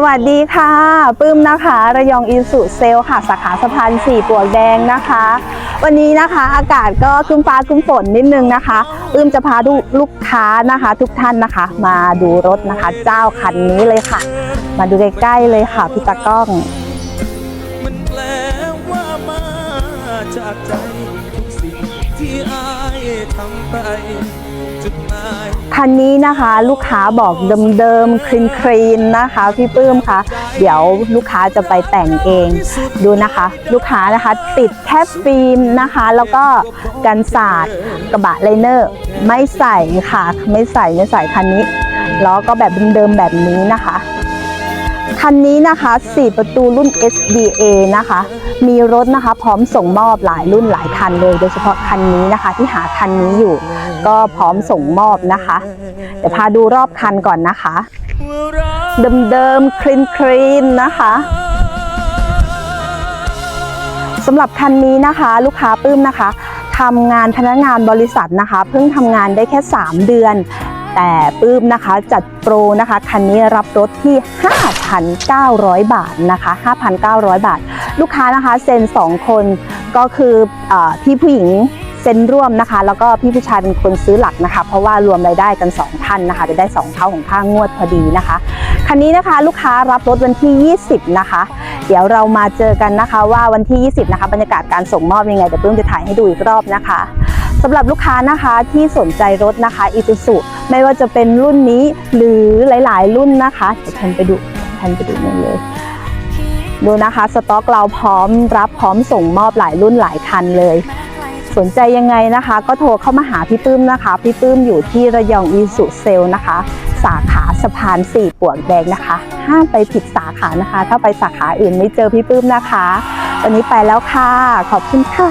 สวัสดีค่ะปื้มนะคะ ระยองอินสุเซลค่ะสาขาสะพานสี่ปวกแดงนะคะ วันนี้นะคะอากาศก็คึ้มฟ้าคึ้มฝนนิดนึงนะคะปื้มจะพาลูกลูกค้านะคะ ทุกท่านนะคะ มาดูรถนะคะ เจ้าคันนี้เลยค่ะ มาดูใกล้ๆเลยค่ะพี่ตากล้องมันแปลว่ามาจากใจทุกสิ่งที่อา ทำไปจุดหมายคันนี้นะคะลูกค้าบอกเดิมๆคลีนคลีนนะคะ พี่ปื้มคะเดี๋ยวลูกค้าจะไปแต่งเอง ดูนะคะ ลูกค้านะคะติดแค่ฟิล์มนะคะ แล้วก็กันศาสตร์กระบะไลเนอร์ ไม่ใส่ค่ะ ไม่ใส่ไม่ใส่คันนี้ล้อก็แบบเดิมๆแบบนี้นะคะ คันนี้นะคะ 4 ประตูรุ่น SDA นะคะ มีรถนะคะพร้อมส่งมอบหลายรุ่นหลายคันเลย โดยเฉพาะคันนี้นะคะที่หาคันนี้อยู่ ก็พร้อมส่งมอบนะคะ เดี๋ยวพาดูรอบคันก่อนนะคะ เดิมๆ คลีนคลีนๆนะคะสำหรับคันนี้นะคะ ลูกค้าปลื้มนะคะทำงานพนักงานบริษัทนะคะ เพิ่งทำงานได้แค่ 3 เดือน แต่ปื้มนะคะจัดโปรนะคะ คันนี้รับรถที่ 5,900 บาทนะคะ 5,900 บาท ลูกค้านะคะเซ็น 2 คนก็คืออพี่ผู้หญิงเซ็นร่วมนะคะ แล้วก็พี่ผู้ชายเป็นคนซื้อหลักนะคะ เพราะว่ารวมรายได้กัน 2 ท่านนะคะ จะได้ 2 เท่าของค่างวดพอดีนะคะ คันนี้นะคะลูกค้ารับรถวันที่ 20 นะคะ เดี๋ยวเรามาเจอกันนะคะว่าวันที่ 20 นะคะบรรยากาศการส่งมอบยังไงเดี๋ยวเพิ่งจะถ่ายให้ดูอีกรอบนะคะ สำหรับลูกค้านะคะที่สนใจรถนะคะอีซูซุไม่ว่าจะเป็นรุ่นนี้หรือหลาย ๆ รุ่นนะคะเดี๋ยวแทนไปดูแทนไปดูนี่เลยดูนะคะสต็อกเราพร้อมรับพร้อมส่งมอบหลายรุ่นหลายคันเลย สนใจยังไงนะคะ ก็โทรเข้ามาหาพี่ปื้มนะคะ พี่ปื้มอยู่ที่ระยองอีสุเซลนะคะ สาขาสะพานสี่ปวกแดงนะคะ ห้ามไปผิดสาขานะคะ ถ้าไปสาขาอื่นไม่เจอพี่ปื้มนะคะ วันนี้ไปแล้วค่ะ ขอบคุณค่ะ